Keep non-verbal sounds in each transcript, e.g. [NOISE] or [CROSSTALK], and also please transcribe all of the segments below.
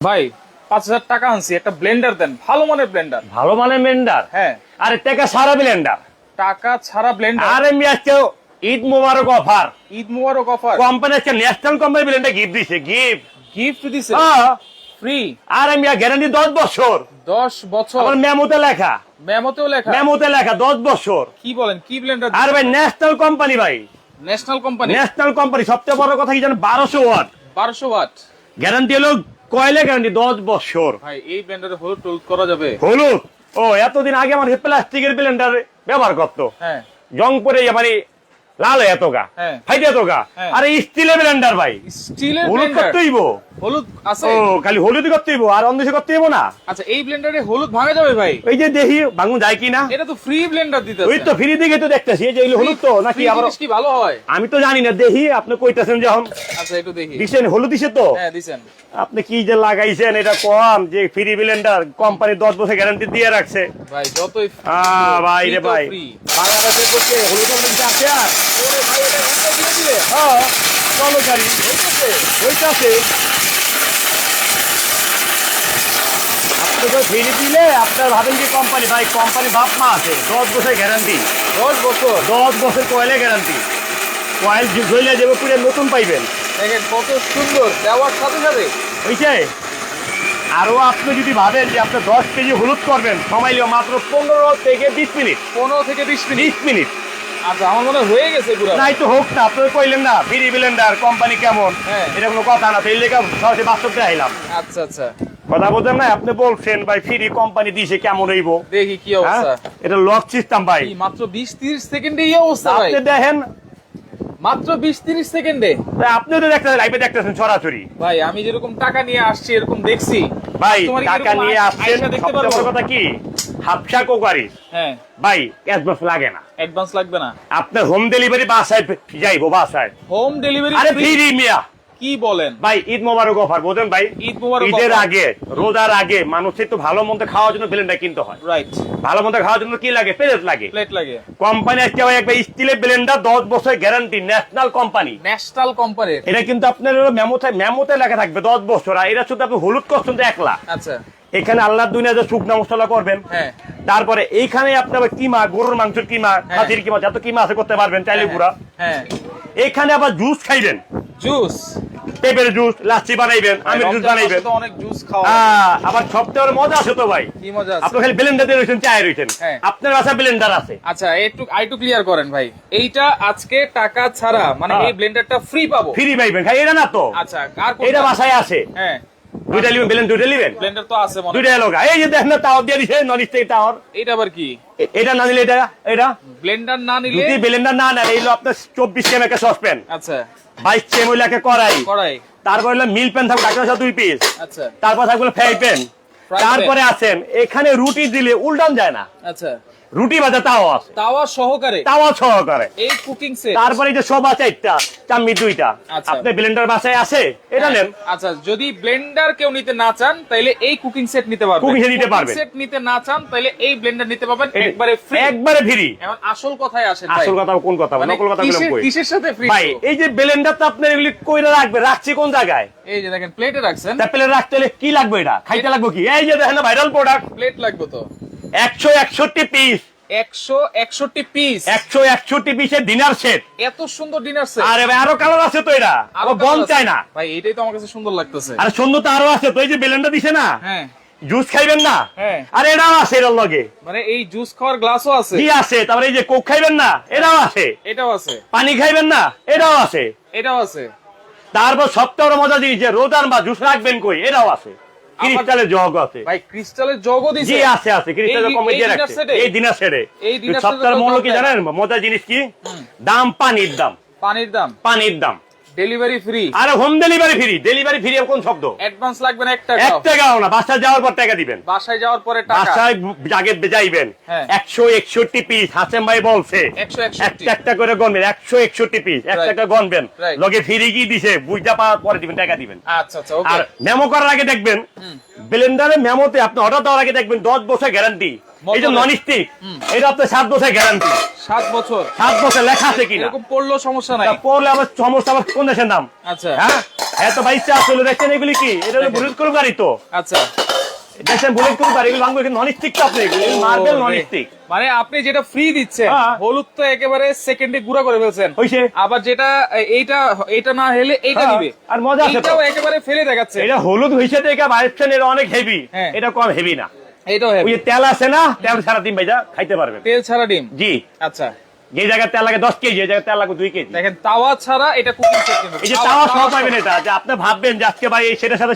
ভাই পাঁচ হাজার টাকা আনছি একটা ব্লেন্ডার দেন ভালো মানের ব্লেন্ডার ভালো মানের ব্লেন্ডার হ্যাঁ। আরে টাকা সারা ব্লেন্ডার টাকা ছাড়া ব্লেন্ডার আরে আমি আজকে Eid Mubarak offer Eid Mubarak offer company আজকে ন্যাশনাল কোম্পানি ব্লেন্ডার গিফট দিছে গিফট গিফট দিছে? ফ্রি আর আমি গ্যারান্টি দশ বছর। দশ বছর। আমার মেমোতে লেখা। মেমোতেও লেখা? মেমোতে লেখা দশ বছর। কি বলেন কি ব্লেন্ডার আর ভাই ন্যাশনাল কোম্পানি ভাই। ন্যাশনাল কোম্পানি ন্যাশনাল কোম্পানি সবচেয়ে বড় কথা কি জানেন? বারোশো ওয়াট। বারোশো ওয়াট। গ্যারান্টি হলো কয়লা গ্যারান্টি দশ বছর। ভাই এই ব্লেন্ডারে হলুদ টলুদ করা যাবে? হলুদ? ও এতদিন আগে আমার প্লাস্টিকের ব্লেন্ডার ব্যবহার করতো। হ্যাঁ। জং পরে মানে লাল এত গা। ফাইটে এত গা। আরে স্টিলের ব্লেন্ডার ভাই। স্টিলের হলুদ ব্লেন্ডার করতে হইব। হলুদ আছে। ও খালি হলুদ করতে হইব আর অন্য কিছু করতে হইব না। আচ্ছা এই ব্লেন্ডারে হলুদ ভাঙা যাবে ভাই? ওই যে দেখি ভাঙুন যায় কিনা? এটা তো ফ্রি ব্লেন্ডার দিতে ওই তো ফ্রি দিকে তো দেখতেছি এই যে হলুদ তো নাকি আবার কি ভালো হয়? আমি তো জানি না দেখি আপনি কইতেছেন যখন আচ্ছা একটু দেখি। দিছেন হলুদ দিছে তো? হ্যাঁ দিছেন। আপনি কি যে লাগাইছেন এটা কম যে ফ্রি ব্লেন্ডার কোম্পানি দশ বছর গ্যারান্টি দিয়ে রাখছে। ভাই যতই আহ, ভাই রে ভাই। বাংলাদেশের করতে হলুদ হলুদ আছে আর? ওরে ভাই এটা ঘণ্টা দিয়ে দিলে হ্যাঁ চলো গাড়ি হইতেছে ওইটাছে আপনি তো ফ্রি দিলে আপনার ভাবেন যে কোম্পানি ভাই কোম্পানি বাপ মা আছে দশ বছর গ্যারান্টি দশ বছর দশ বছর কয়েলে গ্যারান্টি কয়েল ঝইলে যাবে পুরো নতুন পাইবেন দেখেন কত সুন্দর দেওয়ার সাথে সাথে। বুঝছে আরও আপনি যদি ভাবেন যে আপনি দশ কেজি হলুদ করবেন সময় মাত্র পনেরো থেকে বিশ মিনিট। পনেরো থেকে বিশ মিনিট। বিশ মিনিট। আচ্ছা আমার মনে হয়ে গেছে পুরো। হোক না আপনি কইলেন না ফ্রি ব্লেন্ডার কোম্পানি কেমন? হ্যাঁ। এটা কোনো কথা না সেই লেগে সরাসরি বাস্তবটা আইলাম আচ্ছা আচ্ছা। কথা না আপনি বলছেন ভাই ফ্রি কোম্পানি দিছে কেমন হইব? দেখি কি হ্যাঁ? অবস্থা। এটা লক সিস্টেম ভাই। মাত্র বিশ তিরিশ সেকেন্ডে এই অবস্থা ভাই? আপনি দেখেন। মাত্র বিশ তিরিশ সেকেন্ডে আপনি তো দেখতেছেন লাইভে দেখতেছেন সরাসরি। ভাই আমি যেরকম টাকা নিয়ে আসছি এরকম দেখছি। ভাই টাকা নিয়ে আসছেন সবচেয়ে বড় কথা কি? হাফসা কোকারি। হ্যাঁ। ভাই অ্যাডভান্স লাগে না। অ্যাডভান্স লাগবে না। আপনার হোম ডেলিভারি বাসায় যাইবো বাসায় হোম ডেলিভারি আরে ফ্রি মিয়া। কি বলেন? ভাই ঈদ মোবারক অফার বোঝেন ভাই? ঈদ মোবারক ঈদের আগে রোজার আগে মানুষের তো ভালো মন্দ খাওয়ার জন্য কিনতে হয়। রাইট ভালো মন্দ খাওয়ার জন্য কি লাগে? প্লেট লাগে। প্লেট লাগে। কোম্পানি আজকে ভাই একটা স্টিলের ব্লেন্ডার দশ বছর guarantee national company national company এটা কিন্তু আপনার মেমোতে মেমোতে লেখা থাকবে দশ বছর আর এটা শুধু আপনি হলুদ করছেন তো একলা আচ্ছা। এখানে আল্লাহ দুনিয়া যে শুকনা মশলা করবেন হ্যাঁ। তারপরে এইখানে আপনি আবার কিমা গরুর মাংসের কিমা খাসির কিমা যত কিমা আছে করতে পারবেন চাইলে পুরা। হ্যাঁ। এখানে আবার জুস খাইবেন। জুস? পেঁপের জুস লাচ্ছি বানাইবেন আমের জুস বানাইবেন। অনেক জুস খাওয়া আবার মজা আছে তো ভাই। কি মজা আছে? আপনি খালি ব্লেন্ডার দিয়ে রয়েছেন চায় রয়েছেন হ্যাঁ। আপনার বাসায় ব্লেন্ডার আছে। আচ্ছা একটু আইটু ক্লিয়ার করেন ভাই। এইটা আজকে টাকা ছাড়া মানে হ্যাঁ। এই ব্লেন্ডারটা ফ্রি পাবো? ফ্রি পাইবেন। খাই এটা না তো? আচ্ছা আর এটা বাসায় আছে। হ্যাঁ। দুইটা লিবেন ব্লেন্ড দুইটা লিবেন? ব্লেন্ডার তো আছে মনে দুইটা এই যে দেখেন না টাওয়ার দিয়ে দিছে নন স্টিক টাওয়ার। এইটা আবার কি? এটা না নিলে এটা? এটা? ব্লেন্ডার না নিলে যদি ব্লেন্ডার না এইগুলো আপনার চব্বিশ কেম একটা সসপেন আচ্ছা। বাইশ কেম হইলে একটা কড়াই। কড়াই। তারপর হলো মিল পেন থাকবে ডাক্তার দুই পিস। আচ্ছা। তারপর থাকবে ফ্রাই প্যান। তারপরে আছেন এখানে রুটি দিলে উল্টান যায় না। আচ্ছা। রুটি ভাজা তাও আছে। তাওয়া সহকারে? তাওয়া সহকারে। এই কুকিং সেট তারপরে যে সব আছে একটা চাম্মি দুইটা। আচ্ছা। আপনি ব্লেন্ডার বাসায় আছে এটা নেন। আচ্ছা যদি ব্লেন্ডার কেউ নিতে না চান তাহলে এই কুকিং সেট নিতে পারবেন। Cooking set নিতে পারবেন। সেট নিতে না চান তাহলে এই ব্লেন্ডার নিতে পারবেন একবারে ফ্রি একবারে ফ্রি এখন আসল কথায় আসেন ভাই। আসল কথা কোন কথা মানে নকল কথা বললাম কই? কিসের সাথে ফ্রি ভাই এই যে ব্লেন্ডার তো আপনি এগুলি কইরা রাখবে রাখছি কোন জায়গায়? এই যে দেখেন প্লেটে রাখছেন। প্লেট রাখতে হলে কি লাগবে এটা? খাইতে লাগবে কি? এই যে দেখেন ভাইরাল প্রোডাক্ট প্লেট লাগবে তো। একশো একষট্টি পিস একশো একষট্টি পিস একশো একষট্টি পিসের ডিনার সেট এত সুন্দর ডিনার সেট আরে ভাই আরও কালার আছে তো এটা। আরও বন চায় না। ভাই এটাই তো আমার কাছে সুন্দর লাগতেছে। আরে সুন্দর তো আরও আছে তো এই যে দিছে না হ্যাঁ। জুস খাইবেন না? হ্যাঁ। আর এটাও আছে এটার লগে। মানে এই জুস খাওয়ার গ্লাসও আছে। কি আছে? তারপরে এই যে কোক খাইবেন না এটাও আছে। এটাও আছে। পানি খাইবেন না এটাও আছে। এটাও আছে। তারপর বড় মজা যে রোদান বা জুস রাখবেন কই? এটাও আছে। ক্রিস্টালের জগ আছে। ভাই ক্রিস্টালের জগও দিছে। জি আছে আছে ক্রিস্টালের কমে দিয়ে রাখছে। এই দিনা সেরে এই dinner সপ্তাহের set-এ মূল্য কি জানেন? মজার জিনিস কি? দাম পানির দাম। পানির দাম। পানির দাম। ডেলিভারি ফ্রি আরে home delivery free delivery free কোন শব্দ? অ্যাডভান্স লাগবে না এক এক টাকা টাকাও না বাসায় যাওয়ার পর টাকা দিবেন। বাসায় যাওয়ার পরে টাকা। বাসায় আগে যাইবেন হ্যাঁ। একশো একষট্টি পিস হাসেম ভাই বলছে। 161 একটা একটা করে গনবেন একশো একষট্টি পিস গনবেন Right. লগে ফিরি কি দিছে বুঝতে পাওয়ার পরে দিবেন টাকা দিবেন। আচ্ছা আচ্ছা ওকে আর মেমো করার আগে দেখবেন ব্লেন্ডারে মেমোতে আপনি অর্ডার দেওয়ার আগে দেখবেন দশ বছর গ্যারান্টি এই যে মজবুত। নন স্টিক এটা আপনার সাত বছর গ্যারান্টি সাত বছর। সাত বছর লেখা আছে কিনা? এরকম পড়লেও সমস্যা নাই। পড়লে আবার সমস্যা আবার কোন দেশের নাম? আচ্ছা। হ্যাঁ? এত বাইশটা আসলে দেখছেন এগুলি কি? এটা হলো বুলেট করুন গাড়ি তো। আচ্ছা। দেখছেন বুলেট করুন গাড়ি এগুলো ভাঙবে নন স্টিক তো আপনি এগুলো মার্বেল নন স্টিক মানে আপনি যেটা ফ্রি দিচ্ছেন হ্যাঁ। হলুদ তো একেবারে সেকেন্ডে গুঁড়া করে ফেলছেন। আবার যেটা এইটা এইটা না হেলে এইটা হ্যাঁ, দিবে। আর মজা আছে। একেবারে ফেলে দেখাচ্ছে। এটা হলুদ হয়েছে দেখে ভাবছেন এটা অনেক হেভি হ্যাঁ। এটা কম হেভি না। এইটাও ওই তেল আছে না তেল সারাদিন ভাইজা খাইতে পারবেন। তেল ছাড়া ডিম? জি। আচ্ছা। যে তেল লাগে দশ কেজি এই তেল লাগে দুই কেজি। দেখেন তাওয়া ছাড়া এটা কুকিং সেট কিন্তু এই যে তাওয়া সহ পাবেন এটা যে আপনি ভাববেন যে আজকে ভাই সেটার সাথে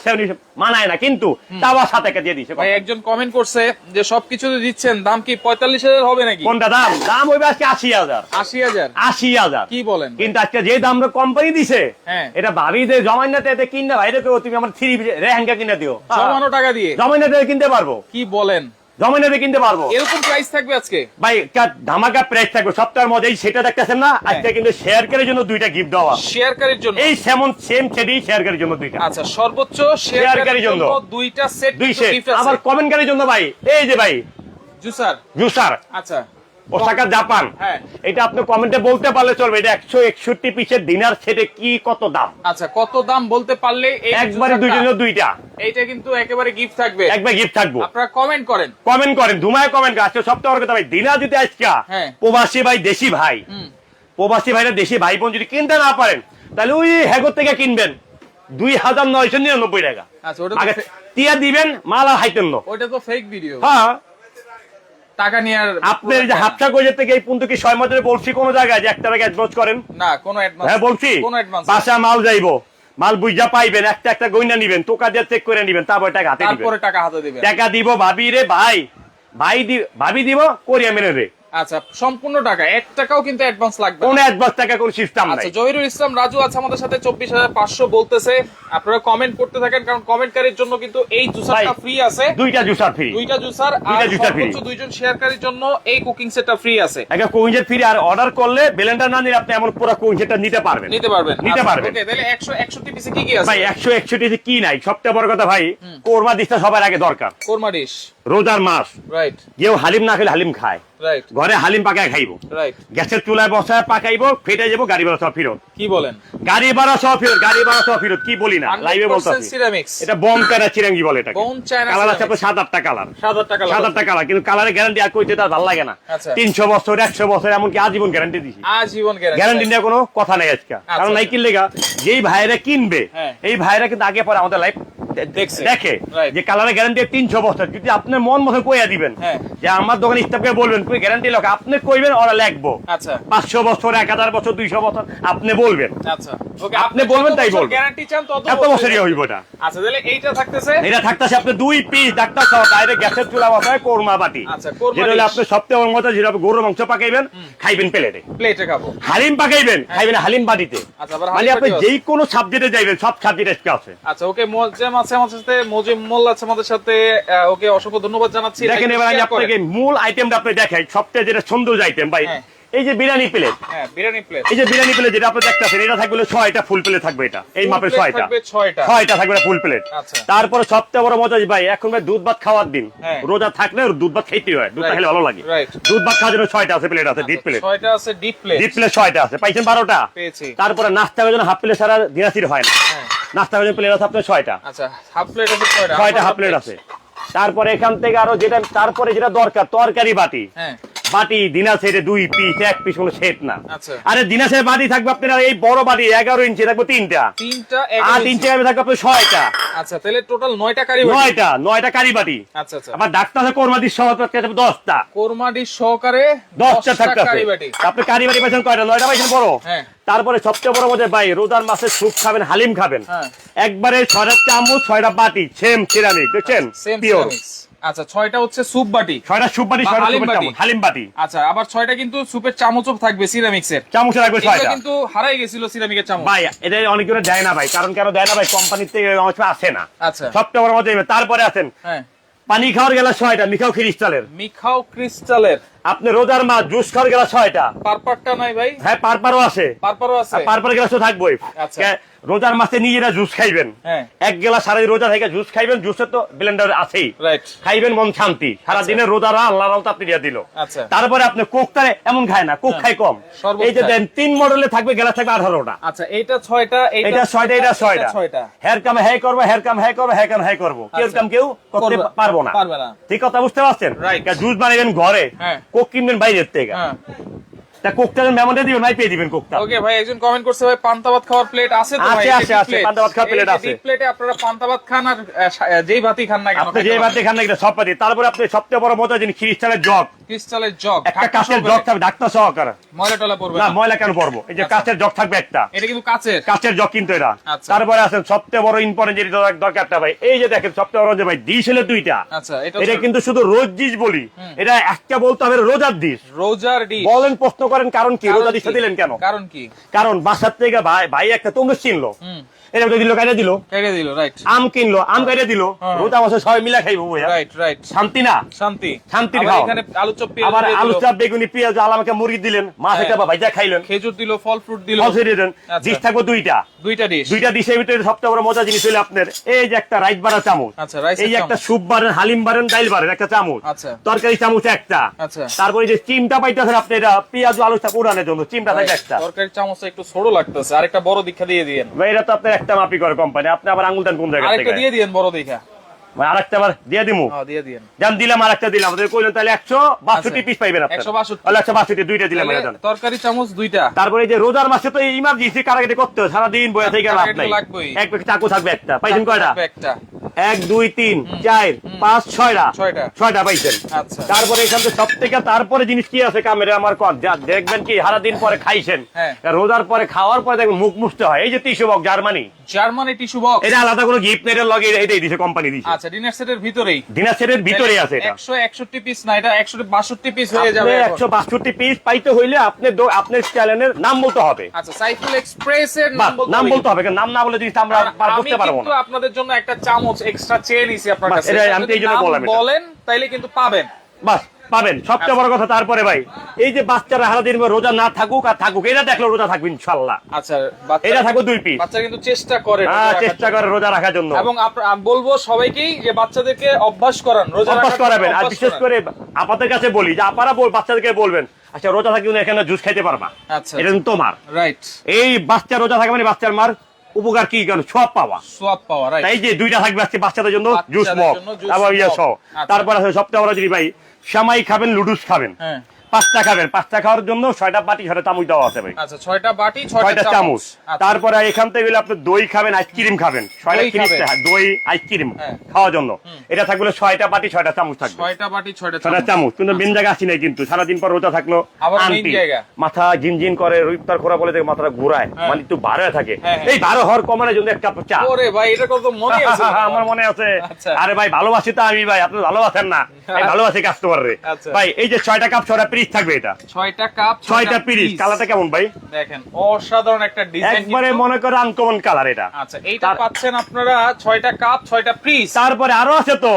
মানায় না কিন্তু তাওয়া সাথে দিয়ে দিছে। ভাই একজন কমেন্ট করছে যে সবকিছু দিচ্ছেন দাম কি পঁয়তাল্লিশ হাজার হবে নাকি? কোনটা দাম? দাম হইবে আজকে আশি হাজার। আশি হাজার? আশি হাজার। কি বলেন কিন্তু আজকে যে দাম কোম্পানি দিছে হ্যাঁ। এটা ভাবি যে জমাইনাতে এতে কিনা ভাই তুমি আমার থ্রি রেহাঙ্গা কিনে দিও। জমানো টাকা দিয়ে? জমাইনাতে কিনতে পারব। কি বলেন? জমাইনাতে কিনতে পারব। এরকম প্রাইস থাকবে আজকে? ভাই ধামাকা প্রাইস থাকবে। সপ্তাহের মধ্যে এই সেটা দেখতেছেন না? আজকে কিন্তু শেয়ার করার জন্য দুইটা গিফট দেওয়া। শেয়ারকারীর জন্য? এই সেমন সেম সেটই শেয়ার করার জন্য দুইটা। আচ্ছা সর্বোচ্চ শেয়ারকারীর শেয়ারকারীর জন্য। দুইটা সেট দুই সেট আবার কমেন্ট করার জন্য ভাই এই যে ভাই। জুসার। জুসার। আচ্ছা। Osaka Japan. হ্যাঁ। এটা আপনি কমেন্টে বলতে পারলে চলবে। এটা একশো একষট্টি পিসের ডিনার সেটে কি কত দাম? আচ্ছা কত দাম বলতে পারলে একবারে দুইজনের দুইটা এইটা কিন্তু একেবারে গিফট থাকবে। একবার গিফট থাকব। আপনারা কমেন্ট করেন। কমেন্ট করেন ধুমায় কমেন্ট আজকে সপ্তাহ কথা ভাই দিনা যদি আজকে হ্যাঁ। প্রবাসী ভাই দেশি ভাই। প্রবাসী ভাইরা দেশি ভাই বোন যদি কিনতে না পারেন তাহলে ওই হ্যাগর থেকে কিনবেন দুই হাজার নয়শো নিরানব্বই টাকা। আচ্ছা ওটা তো আগে ফে- টিয়া দিবেন মালা হাইতেন না। ওইটা তো ফেক ভিডিও হ্যাঁ। টাকা নিয়ে আপনি যে হাফসা গজের থেকে এই পর্যন্ত কি ছয় মাসের বলছি কোন জায়গায় যে একটা টাকা অ্যাডভান্স করেন। না কোনো অ্যাডভান্স হ্যাঁ বলছি। কোনো অ্যাডভান্স বাসা মাল যাইবো। মাল বুঝা পাইবেন একটা একটা গইনা নিবেন টোকা দিয়ে চেক করে নিবেন তারপর টাকা হাতে দিবেন। তারপরে টাকা হাতে দিবেন। টাকা দিব ভাবি রে ভাই। ভাই দি ভাবি দিব করিয়া মেনে রে আচ্ছা সম্পূর্ণ টাকা। এক টাকাও কিন্তু অ্যাডভান্স লাগবে। কোন অ্যাডভান্স টাকা কোন সিস্টেম নাই। আচ্ছা জহিরুল ইসলাম রাজু আছে আমাদের সাথে চব্বিশ হাজার পাঁচশো বলতেছে। আপনারা কমেন্ট করতে থাকেন কারণ কমেন্টকারীর জন্য কিন্তু এই জুসারটা ফ্রি আছে। দুইটা জুসার ফ্রি দুইটা জুসার আর। সর্বোচ্চ দুইজন শেয়ারকারীর জন্য এই কুকিং সেটটা ফ্রি আছে। একটা কোইঞ্জেট ফ্রি আর অর্ডার করলে ব্লেন্ডার না নিলে আপনি এমন পুরো কোইঞ্জেটটা নিতে পারবেন। নিতে পারবেন। নিতে পারবেন। ওকে তাহলে একশো একষট্টি পিসে কি কি আছে? ভাই একশো একষট্টি যে কি নাই? সবচেয়ে বড় কথা ভাই কোরমা দিশটা সবার আগে দরকার। কোরমা ডিশ রোজার মাস। কেউ হালিম না খেলে হালিম খায়। ঘরে হালিম পাকায় খাইব। গ্যাসের চুলায় বসায় পাকাইবো ফেটে যাব গাড়ি ভাড়া সব ফিরত। কি বলেন? গাড়ি ভাড়া সব ফিরত গাড়ি ভাড়া সব ফিরত কি বলি না? লাইভে বলতে এটা বম চায়না চিরাঙ্গি বলে এটা কালার আছে আপনার সাত আটটা কালার সাত। আটটা কালার কিন্তু কালারের গ্যারান্টি আর কইতে তার ভালো লাগে না। আচ্ছা। তিনশো বছর একশো বছর এমনকি আজীবন গ্যারান্টি দিছি। আজীবন গ্যারান্টি নেওয়ার কোনো কথা নেই আজকে। কারণ আচ্ছা। নাই কিনলে যেই ভাইরা কিনবে হ্যাঁ। এই ভাইরা কিন্তু আগে পরে আমাদের লাইফ। দেখে যে কালারের গ্যারান্টি তিনশো বছর। যদি আপনার মন মতো কইয়া দিবেন হ্যাঁ। যে আমার দোকানে স্টাফকে বলবেন তুই গ্যারান্টি লোক আপনি কইবেন ওরা লিখব। আচ্ছা। পাঁচশো বছর এক হাজার বছর দুইশো বছর আপনি বলবেন। আচ্ছা। আপনি বলবেন তাই বলব। গ্যারান্টি চান তত এত বছরই হইব এটা আচ্ছা তাহলে এইটা থাকতেছে এটা থাকতেছে আপনি দুই পিস ডাক্তার সহ বাইরে গ্যাসের চুলা বসায় কোরমা বাটি। আচ্ছা, কোরমা যেটা। আপনি সপ্তাহ মতো যেটা গরুর মাংস পাকাইবেন খাইবেন প্লেটে। প্লেটে খাব। হালিম পাকাইবেন খাইবেন হালিম বাটিতে। আচ্ছা, মানে আপনি যেই কোনো সাবজেক্টে যাইবেন সব সাবজেক্টে আছে। আচ্ছা ওকে মোজেম আছে আমাদের সাথে আছে আমাদের সাথে ওকে অসংখ্য ধন্যবাদ জানাচ্ছি। দেখেন এবার আমি আপনাকে মূল আইটেমটা আপনি দেখাই সবচেয়ে যেটা আইটেম ভাই। হ্যাঁ। এই যে বিরিয়ানি প্লেট হ্যাঁ বিরিয়ানি প্লেট এই যে বিরিয়ানি প্লেট যেটা আপনি দেখতেছেন এটা থাকবে ফুল প্লেট থাকবে এটা। এই মাপের থাকবে ফুল প্লেট আচ্ছা। তারপরে সবচেয়ে বড় মজা ভাই এখন ভাই দুধ ভাত খাওয়ার দিন। হ্যাঁ। রোজা থাকলে দুধ ভাত খেতে হয় দুধ. খেলে ভালো লাগে। দুধ ভাত খাওয়ার জন্য ছয়টা আছে প্লেট আছে ডিপ প্লেট ছয়টা আছে ডিপ প্লেট ডিপ প্লেট ছয়টা আছে পাইছেন বারোটা। পেয়েছি। তারপরে নাস্তা জন্য হাফ প্লেট সারা দিনাসির হয় না। হ্যাঁ। নাস্তা করে প্লেট আছে আপনার ছয়টা। আচ্ছা হাফ প্লেট আছে ছয়টা। ছয়টা হাফ প্লেট আছে। তারপরে এখান থেকে আরও যেটা তারপরে যেটা দরকার তরকারি বাটি। হ্যাঁ। বাটি দিনা সেটে দুই পিস এক পিস কোনো সেট না। আচ্ছা। আরে দিনা সেট বাটি থাকবে আপনার এই বড় বাটি এগারো ইঞ্চি থাকবে তিনটা। তিনটা আর ইঞ্চি। ইঞ্চি। থাকবে আপনার ছয়টা। আচ্ছা তাহলে টোটাল নয়টা কারি। নয়টা নয়টা কারি বাটি। আচ্ছা আচ্ছা। আবার ডাক্তার কোরমাদি সহ থাকবে দশটা। কোরমা সহকারে দশটা থাকতে কারি বাটি। আপনি কারি বাটি পাইছেন কয়টা? নয়টা পাইছেন বড়? হ্যাঁ। তারপরে সবচেয়ে বড় মধ্যে ভাই রোজার মাসে স্যুপ খাবেন হালিম খাবেন। হ্যাঁ। একবারে ছয়টা চামচ ছয়টা বাটি সেম সিরামিক দেখছেন? পিওর আচ্ছা ছয়টা হচ্ছে স্যুপ বাটি। ছয়টা স্যুপ বাটি ছয়টা হালিম বাটি। হালিম বাটি। আচ্ছা আবার ছয়টা কিন্তু স্যুপের চামচও থাকবে সিরামিক্সের চামচ থাকবে রাখবে ছয়টা। কিন্তু হারাই গেছিল সিরামিকের চামচ। ভাই এটা অনেকগুলো দেয় না ভাই কারণ কেন দেয় না ভাই কোম্পানির থেকে অংশ আসে না। আচ্ছা। সবটা আমার মধ্যে তারপরে আছেন হ্যাঁ। পানি খাওয়ার গেলে ছয়টা মিখাও ক্রিস্টালের মিখাও ক্রিস্টালের আপনি রোজার মাছ জুস খাওয়ার গেলা ছয়টা। পারপারটা নাই ভাই? হ্যাঁ পারপারও আছে। পারপারও আছে? পারপার গেলাস তো থাকবোই। আচ্ছা। রোজার মাসে নিজেরা জুস খাইবেন। হ্যাঁ। এক গেলা সারা রোজা থেকে জুস খাইবেন জুসের তো ব্লেন্ডার আছেই। রাইট খাইবেন মন শান্তি। সারা দিনের রোজারা আল্লাহ রাও আপনি দিয়ে দিল। আচ্ছা। তারপরে আপনি কোকটা এমন খায় না কোক খায় কম। এই যে দেন তিন মডেলে থাকবে গেলা থাকবে আঠারোটা। আচ্ছা এইটা ছয়টা এটা ছয়টা এটা ছয়টা হেয়ার কাম হ্যাঁ করব হেয়ার কাম হ্যাঁ করব হ্যাঁ কাম হ্যাঁ করব। কেউ আচ্ছা। কাম কেউ করতে পারব না। পারবে না। ঠিক কথা বুঝতে পারছেন. জুস বানাবেন ঘরে। হ্যাঁ। কোক কিনবেন বাইরের থেকে। হ্যাঁ। তা কোকটা দিবেন নাই পেয়ে দিবেন কোকটা। ওকে ভাই একজন কমেন্ট করছে ভাই পান্তা ভাত খাওয়ার প্লেট আছে তো ভাই? আছে, আছে, আছে, পান্তা ভাত খাওয়ার plate আছে। প্লেটে আপনারা পান্তা ভাত খান আর যেই ভাতই খান না কেন আপনি যে বাদ দেখান না সব পাতি তারপরে আপনি সবচেয়ে বড় মজা জিনিস খ্রিস্টানের জগ। ক্রিস্টালের জগ একটা কাঁচের জগ থাকবে সহকারে। ময়লা টলা পড়বে না ময়লা কেন পড়ব? এই যে আচ্ছা। কাঁচের জগ থাকবে একটা। এটা কিন্তু কাচের। কাঁচের জগ কিন্তু এটা। আচ্ছা। তারপরে আছেন সবচেয়ে বড় ইম্পর্টেন্ট যেটা দরকারটা ভাই এই যে দেখেন সবচেয়ে বড় যে ভাই ডিশ হলে দুইটা। আচ্ছা এটা এটা কিন্তু শুধু রোজ ডিশ বলি। এটা একটা বলতে হবে রোজার ডিশ। রোজার ডিশ। বলেন প্রশ্ন করেন কারণ কি? রোজা কি? দিলেন কেন? কারণ কি? কারণ বাসার থেকে ভাই ভাই একটা তুমি চিনলো এটা তো দিল কাইটা দিল। কেটে দিল রাইট আম কিনলো আম কাইটা দিল। হ্যাঁ। বছর সবাই মিলা খাইবো ভাইয়া রাইট রাইট শান্তি না? শান্তি। শান্তির আবার এখানে আলু চপ পেঁয়াজ আবার আলু দিল, বেগুনি পেঁয়াজ আল মুরগি দিলেন মাছ হ্যাঁ। একটা বা ভাইজা খাইলেন। খেজুর দিল ফল ফ্রুট দিল। ফল ছেড়ে দিলেন আচ্ছা। ডিশ থাকবে দুইটা। দুইটা ডিশ। দুইটা ডিশের ভিতরে সবচেয়ে বড় মজা জিনিস হলো আপনার এই যে একটা রাইস বাড়া চামচ। আচ্ছা, এই একটা চামচ। স্যুপ বারেন হালিম বারেন ডাইল বারেন একটা চামচ। আচ্ছা। তরকারি চামচ একটা। আচ্ছা। তারপরে যে চিমটা পাইতেছেন আপনি এটা পেঁয়াজ আলু চাপ উড়ানোর জন্য চিমটা থাকে একটা। তরকারি চামচটা একটু ছোট লাগতেছে। আরেকটা বড় দীক্ষা দিয়ে দিয়েন। ভাই, এটা তো আপনার একটা মাপি করে কোম্পানি আপনি আবার আঙুল দেন কোন জায়গা থেকে? দিয়ে দিয়েন বড় দীক্ষা ভাই, আরেকটা আবার দিয়ে দিমু। হ্যাঁ দিয়ে দিয়েন। যান দিলাম আরেকটা দিলাম। আমাদের কইলেন তাহলে একশো বাষট্টি আচ্ছা। পিস পাইবেন আপনি 162 তাহলে একশো বাষট্টি দুইটা দিলাম এটা তরকারি চামচ দুইটা। তারপরে যে রোজার মাসে তো ইমার্জেন্সি কারাগারি করতে হয় সারাদিন বয়ে থেকে লাভ নাই। এক প্যাকেট চাকু থাকবে একটা। পাইছেন কয়টা? একটা। এক দুই তিন চার পাঁচ ছয়টা। ছয়টা। ছয়টা পাইছেন। আচ্ছা। তারপরে এখান থেকে সব থেকে তারপরে জিনিস কি আছে কামেরে আমার কন? দেখবেন কি সারা দিন পরে খাইছেন। হ্যাঁ। রোজার পরে খাওয়ার পরে দেখবেন মুখ মুছতে হয়। এই যে tissue box Germany. Germany tissue box. এটা আলাদা কোনো গিফট নেটের লগে এটাই দিছে কোম্পানি দিছে। আচ্ছা ডিনার সেটের ভিতরেই। দিনার সেটের ভিতরে আছে এটা। একশো একষট্টি পিস না এটা পিস হয়ে যাবে এখন। একশো বাষট্টি পিস পাইতে হইলে আপনি আপনার চ্যানেলের নাম বলতে হবে। আচ্ছা সাইফুল এক্সপ্রেস নাম বলতে নাম হবে বলতে হবে কারণ নাম না বলে জিনিসটা আমরা বুঝতে পারব কিন্তু আপনাদের জন্য একটা চামচ এক্সট্রা চেয়ে নিছি আপনার কাছে। এটা আমি তো এই জন্য বললাম বলেন তাইলে কিন্তু পাবেন। বাস পাবেন। সবচেয়ে বড় কথা তারপরে ভাই এই যে বাচ্চারা হারা দিন রোজা না থাকুক আর থাকুক এটা দেখল রোজা থাকবে ইনশাল্লাহ। আচ্ছা এটা থাকবে দুই পিস। বাচ্চা কিন্তু চেষ্টা করে হ্যাঁ চেষ্টা করে রোজা রাখার জন্য। এবং বলব সবাইকেই যে বাচ্চাদেরকে অভ্যাস করান রোজা অভ্যাস করাবেন। আর বিশেষ করে আপাদের কাছে বলি যে আপারা বল বাচ্চাদেরকে বলবেন আচ্ছা রোজা থাকি এখানে জুস খাইতে পারবা। আচ্ছা। এটা কিন্তু তোমার। রাইট এই বাচ্চা রোজা থাকে মানে বাচ্চার মার উপকার কি? কেন সব পাওয়া। সোয়াব পাওয়া তাই যে দুইটা থাকবে আজকে বাচ্চাদের জন্য জুস মগ তারপর ইয়ে mug। আচ্ছা। তারপর আছে সপ্তাহে বড় যদি ভাই সামাই খাবেন লুডুস খাবেন। হ্যাঁ। পাঁচটা খাবেন পাঁচটা খাওয়ার জন্য ছয়টা বাটি ছয়টা চামচ দেওয়া আছে ভাই। আচ্ছা ছয়টা বাটি ছয়টা চামচ। আচ্ছা। তারপরে এখান থেকে গেলে আপনি দই খাবেন আইসক্রিম খাবেন। ছয়টা ত্রিশ খাবেন। দই আইসক্রিম হ্যাঁ। খাওয়ার জন্য। এটা থাকবে ছয়টা বাটি ছয়টা চামচ থাকবে। ছয়টা বাটি ছয়টা ছয়টা চামচ। কিন্তু মেন জায়গা আসি নাই কিন্তু সারাদিন পর রোজা থাকল আন্টি। মাথা ঝিনঝিন করে রবিবার খোরা বলে দেখে মাথাটা ঘুরায় হ্যাঁ। মানে একটু ভালো থাকে। হ্যাঁ, হ্যাঁ। এই ভালো হওয়ার কমানোর জন্য এক কাপ চা। ওরে ভাই এটা কত মনে আছে [LAUGHS] আমার মনে আছে। আচ্ছা। আরে ভাই ভালোবাসি তো আমি ভাই আপনি ভালোবাসেন না। আমি ভালোবাসি কাস্টমার রে। আচ্ছা। ভাই এই যে ছয়টা কাপ ছয়টা পিস থাকবে এটা। ছয়টা কাপ ছয়টা পিরিস কালারটা কেমন ভাই? দেখেন অসাধারণ একটা ডিজাইন একবারে মনে করে আনকমন কালার এটা। আচ্ছা এইটা পাচ্ছেন আপনারা ছয়টা কাপ ছয়টা পিস তারপরে আরও আছে তো।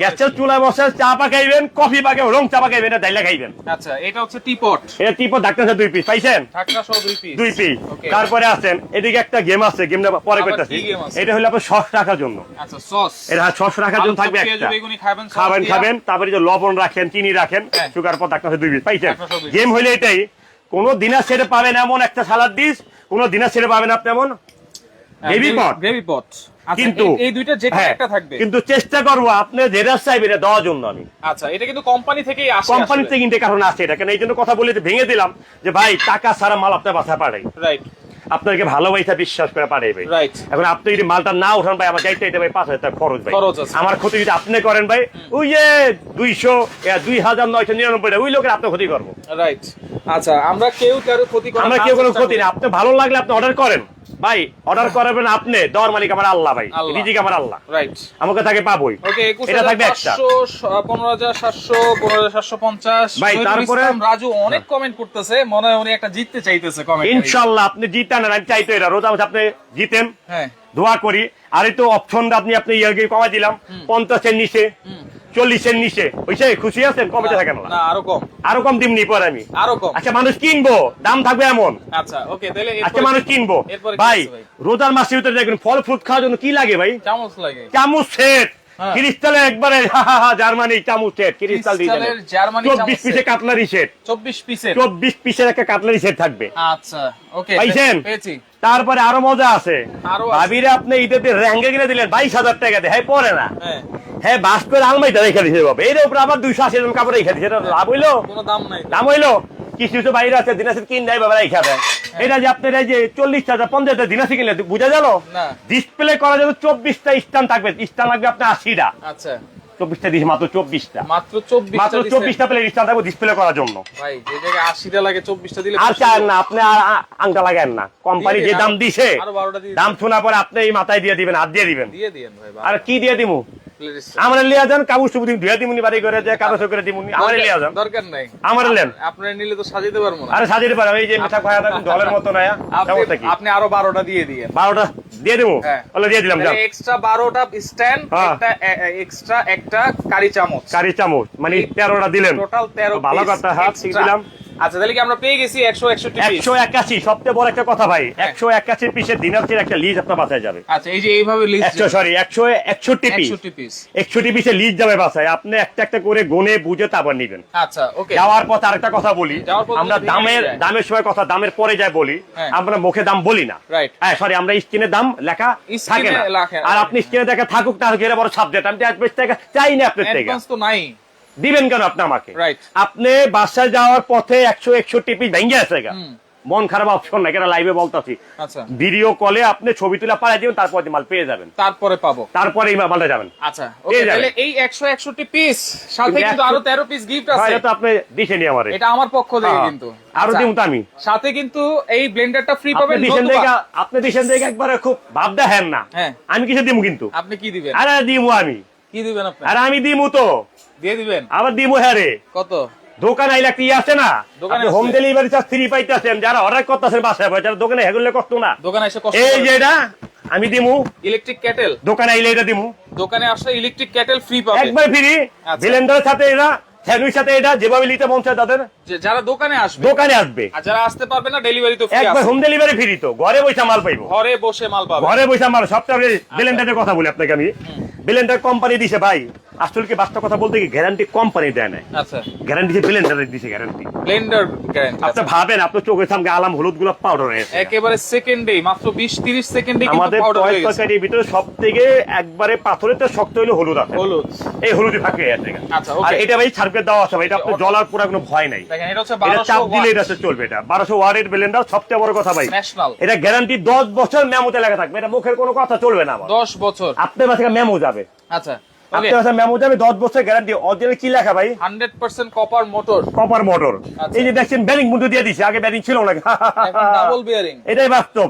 গ্যাসের চুলায় বসে চা পাকাইবেন কফি পাকাইবেন রং চা পাকাইবেন এটা ডাইলা খাইবেন। আচ্ছা এটা হচ্ছে টিপট এটা টিপো ডাক্তার দুই পিস পাইছেন? ঢাকনা সহ দুই পিস দুই পিস তারপরে আছেন এদিকে একটা গেম আছে গেমটা পরে করতেছি? এটা হলো আপনার সস রাখার জন্য। আচ্ছা সস। এটা সস রাখার জন্য থাকবে একটা। খাবেন, খাবেন তারপরে যে লবণ রাখেন চিনি রাখেন হ্যাঁ। সুগার পর ডাক্তার দুই পিস পাইছেন গেম হইলে এটাই কোনো দিনা পাবেন এমন একটা সালাদ ডিশ কোনো দিনা পাবেন আপনি এমন গ্রেভি পট গ্রেভি পট কিন্তু এই দুইটা যেটা হ্যাঁ, একটা থাকবে। কিন্তু চেষ্টা করব আপনি যেটা চাইবেন এটা দেওয়ার জন্য আমি। আচ্ছা এটা কিন্তু কোম্পানি থেকেই আসে কোম্পানি থেকে কিনতে কারণ আছে এটা। কেন? এই জন্য কথা বলে ভেঙে দিলাম যে ভাই টাকা সারা মাল আপনার বাসা পাঠাই। রাইট আপনাকে ভালোবাসা বিশ্বাস করে পারে ভাই। এখন আপনি যদি মালটা না উঠান ভাই আমার যাইতে এটা ভাই পাঁচ হাজার টাকা খরচ ভাই। আমার ক্ষতি যদি আপনি করেন ভাই ওই যে দুইশো দুই হাজার নয়শো নিরানব্বই ওই লোকের আপনার ক্ষতি করব। রাইট আচ্ছা আমরা কেউ কারও ক্ষতি আমরা কেউ কোনো ক্ষতি নেই না। আপনি ভালো লাগলে আপনি অর্ডার করেন। ভাই অর্ডার করাবেন আপনি। দেওয়ার মালিক আমার আল্লাহ ভাই। রিজিক আমার আল্লাহ। রাইট আমাকে তাকে পাবোই। এটা থাকবে একটা। পনেরো হাজার সাতশো পনেরো হাজার সাতশো পঞ্চাশ। ভাই, তারপরে- রাজু অনেক কমেন্ট করতেছে। মনে হয় উনি একটা জিততে চাইতেছে কমেন্ট ইনশাল্লাহ আপনি জিতেন আর আমি চাইতো এটা। রোজা আপনি জিতেন। হ্যাঁ। দোয়া করি। আর এই তো অপশন আপনি আপনি ইয়ারকে কমাই দিলাম। পঞ্চাশের নিচে। চল্লিশের নিচে। হইছে? খুশি আছেন? কমে থাকেন না। আরও কম। আরও কম দিমনি পরে আমি। আরও কম। আচ্ছা মানুষ কিনবো। দাম থাকবে এমন। আচ্ছা ওকে তাহলে এরপরে- মানুষ কিনবো। ভাই রোজার মাসের ভিতরে দেখবেন ফল ফ্রুট খাওয়ার জন্য কি লাগে ভাই? চামচ লাগে। চামচ সেট। হ্যাঁ। ক্রিস্টালে একবারে জার্মানি চামচ সেট। ক্রিস্টাল দিয়ে জার্মানি চব্বিশ পিসে। Cutlery set. চব্বিশ পিসের। চব্বিশ পিসের একটা কাটলারি সেট থাকবে। আচ্ছা ওকে পাইছেন? পেয়েছি। তারপরে আরও মজা আছে। ভাবিরে আপনি র্যাঙ্গে কিনে দিলেন বাইশ হাজার টাকা দিয়ে। হ্যাঁ পরে না। হ্যাঁ হ্যাঁ বাস করে আলমারিটা রেখে দিছে বাবা। এর উপরে আবার দুইশো আশি জন কাপড় রেখে এটা লাভ হইল? দাম নাই। দাম হইল? কিছু কিছু বাইরে আছে দিনাসের কিন বাবা রেখে দেয়। এটা যে আপনার এই যে চল্লিশ হাজার পঞ্চাশ হাজার দিনাসে কিনলে বুঝা গেল? ডিসপ্লে করা যাবে চব্বিশটা স্ট্যান্ড থাকবে। স্ট্যান্ড লাগবে আপনার আশিটা। আচ্ছা। চব্বিশটা দিস মাত্র চব্বিশটা। মাত্র চব্বিশ মাত্র চব্বিশটা প্লেট থাকবে ডিসপ্লে করার জন্য। ভাই যে জায়গায় আশিটা লাগে চব্বিশটা দিলে আর চান না আপনি আর আংটা লাগান না। কোম্পানি যে দাম দিছে দাম পরে আপনি এই মাথায় দিয়ে দিবেন হাত দিয়ে দিবেন। দিয়ে দিয়েন ভাই আর কি দিয়ে প্লিজ আমার লিয়া যান কাগজ টুকু দিন ধুয়ে দিমুনি বাড়ি করে যে কাগজ করে দিমুনি আমার লিয়া যান। দরকার নাই। আমার লেন আপনার নিলে তো সাজাতে পারব না। আরে সাজিয়ে পারে এই যে মিঠা থাকুন জলের মতো না আপনি আপনি আরও বারোটা দিয়ে দিয়েন। বারোটা দিয়ে দেবো? হ্যাঁ। বলে দিয়ে দিলাম এক্সট্রা বারোটা স্ট্যান্ড। একটা এক্সট্রা একটা কারি চামচ। কারি চামচ মানে তেরোটা দিলেন। টোটাল তেরো ভালো কথা, হ্যাঁ, দিলাম। আচ্ছা তাহলে কি আমরা পেয়ে গেছি একশো একষট্টি একশো একাশি সবচেয়ে বড় একটা কথা ভাই। হ্যাঁ। একশো একাশি পিসের একটা লিজ আপনার বাসায় যাবে। আচ্ছা এই যে এইভাবে লিস্ট সরি একশো একষট্টি পিস একষট্টি পিসের লিজ যাবে বাসায়। আপনি একটা একটা করে গনে বুঝে তারপর নিবেন। আচ্ছা ওকে যাওয়ার পথে আরেকটা কথা বলি। আমরা দামের দামের সময় কথা দামের পরে যায় বলি হ্যাঁ। আমরা মুখে দাম বলি না। হ্যাঁ সরি আমরা স্ক্রিনে দাম লেখা থাকে না। আর আপনি স্ক্রিনে দেখা থাকুক ঘেরে বড় সাবজেক্ট আমি চাই না আপনার থেকে। তো নাই। দিবেন কেন আপনি আমাকে? আপনি বাসায় যাওয়ার পথে একশো একষট্টি পিস ভেঙে আছে মন খারাপ অপশন না কেন লাইভে বলতেছি? আচ্ছা। ভিডিও কলে আপনি ছবি তুলে পাঠিয়ে দিবেন তারপর মাল পেয়ে যাবেন। তারপরে পাবো। তারপরে এই মালটা যাবেন। আচ্ছা। তাহলে এই একশো একষট্টি পিস সাথে কিন্তু আরও তেরো পিস গিফট আছে। এটা আপনি দিছেনি আমারে। এটা আমার পক্ষ থেকে হ্যাঁ। কিন্তু। আরও আচ্ছা, দিন তো আমি। সাথে কিন্তু এই ব্লেন্ডারটা ফ্রি পাবেন দিছেন দেখে আপনি দিছেন দেখে একবারে খুব ভাব দেখেন না। হ্যাঁ। আমি কিছু দিমু কিন্তু। আপনি কি দিবেন? আরে দিমু আমি। কি দিবেন আপনি? আরে আমি দিমু তো। দিয়ে দিবেন? আবার দিমু হ্যাঁ কত? দোকান আইলা কি আছে না? দোকানে। হোম ডেলিভারি চার্জ ফ্রি পাইতেছেন যারা অর্ডার করতেছেন বাসায় বসে, যারা দোকানে হেগুলে কষ্ট না। দোকানে এসে কষ্ট এই যে এটা আমি দিমু। ইলেকট্রিক ক্যাটেল দোকানে আইলে এটা দিমু। দোকানে আসলে ইলেকট্রিক ক্যাটেল ফ্রি পাবে। একবার ফ্রি। ব্লেন্ডারের সাথে এটা সাথে এটা যেভাবে নিতে মন চায় তাদের। যারা দোকানে আসবে দোকানে আসবে। আর যারা আসতে পারবে না ডেলিভারি তো ফ্রি একবার হোম ডেলিভারি ফ্রি তো। ঘরে বসে মাল পাইবো। ঘরে বসে মাল পাবে। ঘরে বসে আমার সবচেয়ে ব্লেন্ডারের কথা বলি আপনাকে আমি। ব্লেন্ডার কোম্পানি দিছে ভাই। আসলে কি বাস্তব কথা বলতে কি গ্যারান্টি কোম্পানি দেয় না আচ্ছা। গ্যারান্টি যে ব্লেন্ডারের দিছে গ্যারান্টি ব্লেন্ডার গ্যারান্টি আপনি ভাবেন চোখের সামনে আলাম হলুদগুলো পাউডার হয়েছে একেবারে সেকেন্ডে মাত্র 20 30 সেকেন্ডে কিন্তু আমাদের টয় তরকারির ভিতরে সব থেকে একবারে পাথরের তো শক্ত হলো হলুদ আছে। হলুদ। এই হলুদই থাকে এর আচ্ছা, আর এটা ভাই সার্ভে দেওয়া আছে ভাই, এটা আপনার জলার পুরো কোনো ভয় নাই। দেখেন এটা হচ্ছে এটা চাপ দিলে এটা চলবে এটা। বারোশো ওয়ার্ডের ব্লেন্ডার সবচেয়ে বড় কথা ভাই। ন্যাশনাল এটা গ্যারান্টি দশ বছর মেমোতে লেখা থাকবে। এটা মুখের কোনো কথা চলবে না 10 বছর। আপনার কাছে মেমো যাবে। আচ্ছা আপনার কাছে মেমো যাবে দশ বছর গ্যারান্টি অরিজিনাল কি লেখা ভাই? 100% কপার মোটর কপার মোটর আচ্ছা। এই যে দেখছেন ব্যারিং মুন্ডু দিয়ে দিছে। আগে ছিল না। এখন ডাবল বিয়ারিং এটাই বাস্তব।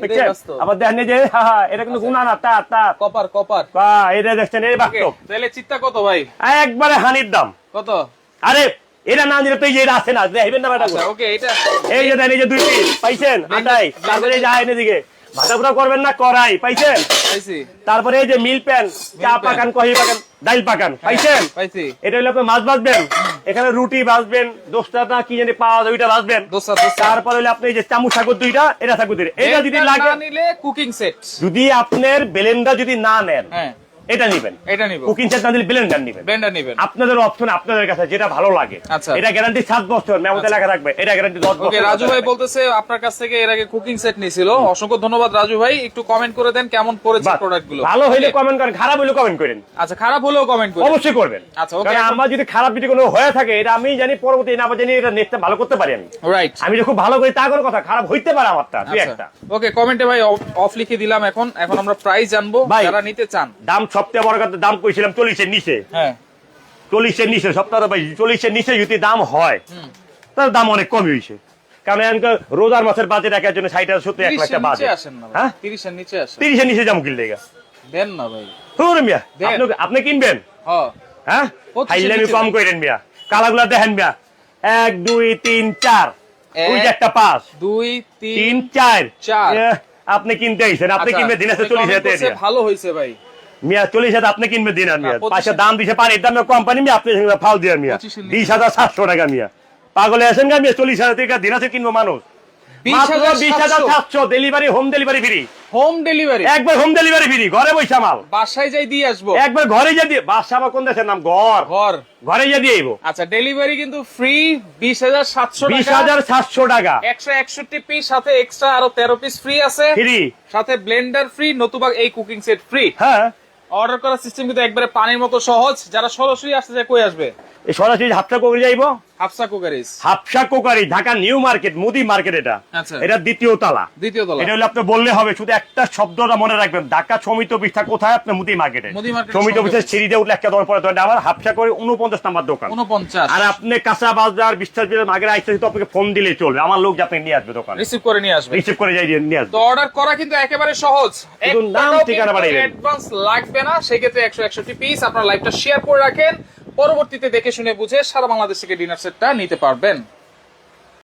দেখছেন? আবার দেখেন যে এটা কিন্তু গুণা না তা তা। কপার কপার এটা দেখছেন এই বাস্তব। তাহলে চিত্তা কত ভাই? একবারে হানির দাম। কত? আরে এটা না দিলে তো এটা আছে না দেখবেন না ম্যাডাম আচ্ছা ওকে এটা এই যে দেন এই যে দুই পিস পাইছেন? আটাই তারপরে এই যে এদিকে। ভাজা পুরা করবেন না করাই পাইছেন? পাইছি। তারপরে এই যে মিল প্যান চা পাকান কহি পাকান ডাইল পাকান পাইছেন? পাইছি। এটা হলো আপনি মাছ ভাজবেন এখানে রুটি ভাজবেন দোস্তা কি জানি পাওয়া যায় ওইটা দোসা তারপরে হলো আপনি এই যে চামচ সাগর দুইটা এটা সাগর দুইটা। এটা যদি লাগে নিলে কুকিং সেট যদি আপনার ব্লেন্ডার যদি না নেন হ্যাঁ। এটা নিবেন। এটা নিব। কুকিং সেট না দিলে ব্লেন্ডার নিবেন। ব্লেন্ডার নেবেন। আপনাদের অপশন আপনাদের কাছে যেটা ভালো লাগে। আচ্ছা। এটা গ্যারান্টি বছর মেমোতে লেখা থাকবে। এটা গ্যারান্টি দশ ওকে বছর। রাজু ভাই বলতেছে আপনার কাছ থেকে এর আগে কুকিং সেট নিয়েছিল। অসংখ্য ধন্যবাদ রাজু ভাই। একটু কমেন্ট করে দেন কেমন পড়েছে বাহ, প্রোডাক্টগুলো। ভালো হইলে কমেন্ট করেন খারাপ হইলে কমেন্ট করেন। আচ্ছা খারাপ হলেও কমেন্ট করুন। অবশ্যই করবেন। আচ্ছা, কারণ আমার যদি খারাপ যদি কোনো হয়ে থাকে এটা আমি জানি পরবর্তী না জানি এটা নেক্সট ভালো করতে পারি আমি। রাইট আমি যে খুব ভালো করি তা কোনো কথা খারাপ হইতে পারে আমারটা দুই আচ্ছা। একটা। ওকে কমেন্টে ভাই অফ লিখে দিলাম এখন। এখন আমরা প্রাইস জানব। যারা নিতে চান। দাম সবচেয়ে বড় কথা দাম কইছিলাম চল্লিশের নিচে। হ্যাঁ। চল্লিশের নিচে সপ্তাহ ভাই চল্লিশের নিচে যদি দাম হয় তার দাম অনেক কমই হয়েছে কারণ রোজার মাসের বাজেট একের জন্য ষাট হাজার সত্তর এক লাখ টাকা বাজেট। হ্যাঁ? তিরিশের নিচে আসেন। তিরিশের নিচে দাম কিনলে গা। দেন না ভাই। হুর মিয়া আপনি- কিনবেন? হ্যাঁ? খাইলে আমি কম। করেন মিয়া। কালাগুলা দেখেন মিয়া। এক দুই তিন চার। ওই যে একটা পাঁচ। দুই তিন চার। চার। আপনি কিনতে আইছেন। আপনি আচ্ছা, কিনবে দিন আছে চল্লিশ হাজার ভালো হয়েছে ভাই। মিয়া চল্লিশ হাজার আপনি কিনবে দিন আর মিয়া। পাশে দাম দিছে পানির দামে কোম্পানি মিয়া আপনি ফাল দিয়ে মিয়া। বিশ হাজার সাতশো টাকা মিয়া। পাগলে আছেন গা মিয়া চল্লিশ হাজার টাকা দিন আছে কিনবো মানুষ। Delivery home delivery free home delivery একবার হোম ডেলিভারি ফ্রি ঘরে বৈশা মাল। বাসায় যাই দিয়ে আসব। একবার ঘরে দিয়ে বাসা কোন দেশের নাম? ঘর। ঘর। ঘরে যা দিয়ে আইবো। আচ্ছা ডেলিভারি কিন্তু ফ্রি বিশ হাজার সাতশো বিশ টাকা হাজার সাতশো টাকা। একশো একষট্টি পিস সাথে এক্সট্রা আরও তেরো পিস ফ্রি আছে। ফ্রি সাথে ব্লেন্ডার ফ্রি নতুবা এই কুকিং সেট ফ্রি হ্যাঁ। অর্ডার করার সিস্টেম কিন্তু একবারে পানির মতো সহজ। যারা সরাসরি আসতে চায় কই আসবে? সরাসরি হাফটা করে যাইবো? Hafsa crockeries. Hafsa crockery Dhaka new market মুদি মার্কেট এটা। আচ্ছা। এটা দ্বিতীয় তালা। দ্বিতীয় তলা। এটা হলে আপনি বললে হবে শুধু একটা শব্দটা মনে রাখবেন। ঢাকা সমিত পৃষ্ঠা কোথায় আপনি মুদি মার্কেটে? সমিত সঙ্গে। সিঁড়িতে উঠলে একটা দর পরে তো আমার হাফসা করে উনপঞ্চাশ নাম্বার দোকান। উনপঞ্চাশ। আর আপনি কাঁচা বাজার বিশ্বাস বিলের আগের আইসা তো আপনাকে ফোন দিলে চলবে। আমার লোক যে আপনাকে নিয়ে আসবে দোকান। রিসিভ করে নিয়ে আসবে। রিসিভ করে যাই নিয়ে আসবে। তো অর্ডার করা কিন্তু একেবারে সহজ। নাম, ঠিকানা পাঠাইবেন। অ্যাডভান্স লাগবে না। সেক্ষেত্রে একশো একষট্টি পিস আপনার লাইভটা শেয়ার করে রাখেন। পরবর্তীতে দেখে শুনে বুঝে সারা বাংলাদেশ থেকে ডিনার সেটটা নিতে পারবেন।